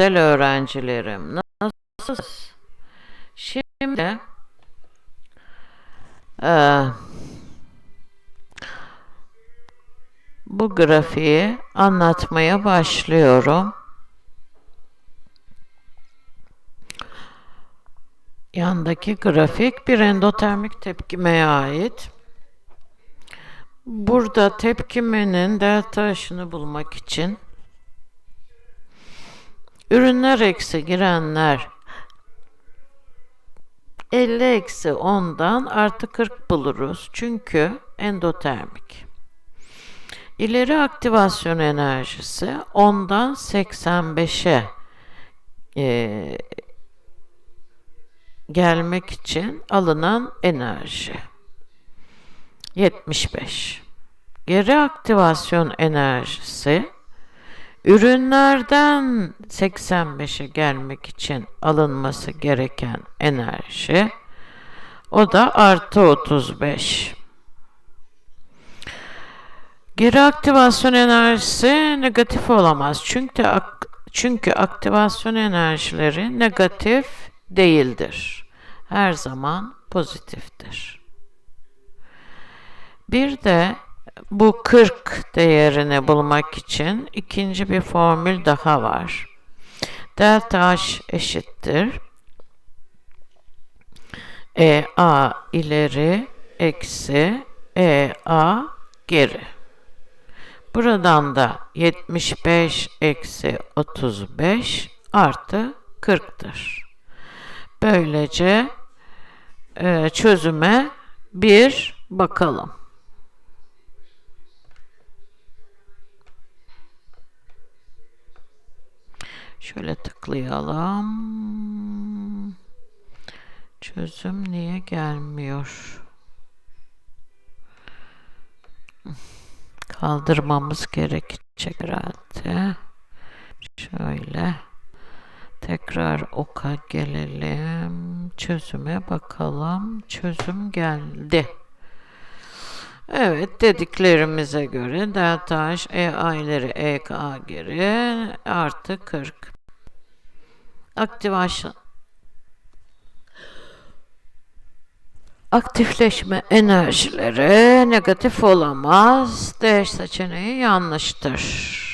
güzel öğrencilerim. Nasılsınız? Şimdi eee, bu grafiği anlatmaya başlıyorum. Yandaki grafik bir endotermik tepkimeye ait. Burada tepkimenin delta aşını bulmak için ürünler eksi girenler 50 eksi 10'dan artı 40 buluruz. Çünkü endotermik. İleri aktivasyon enerjisi 10'dan 85'e eee, gelmek için alınan enerji. 75. Geri aktivasyon enerjisi ürünlerden 85'e gelmek için alınması gereken enerji o da artı 35. Geri aktivasyon enerjisi negatif olamaz. Çünkü ak- çünkü aktivasyon enerjileri negatif değildir. Her zaman pozitiftir. Bir de bu 40 değerini bulmak için ikinci bir formül daha var. Delta H eşittir. EA ileri eksi EA geri. Buradan da 75 eksi 35 artı 40'tır. Böylece e, çözüme bir bakalım. Şöyle tıklayalım. Çözüm niye gelmiyor? Kaldırmamız gerekecek herhalde. Şöyle. Tekrar oka gelelim. Çözüme bakalım. Çözüm geldi. Evet dediklerimize göre delta H EA ileri EK geri artı 40. Aktivasyon Aktifleşme enerjileri negatif olamaz. D seçeneği yanlıştır.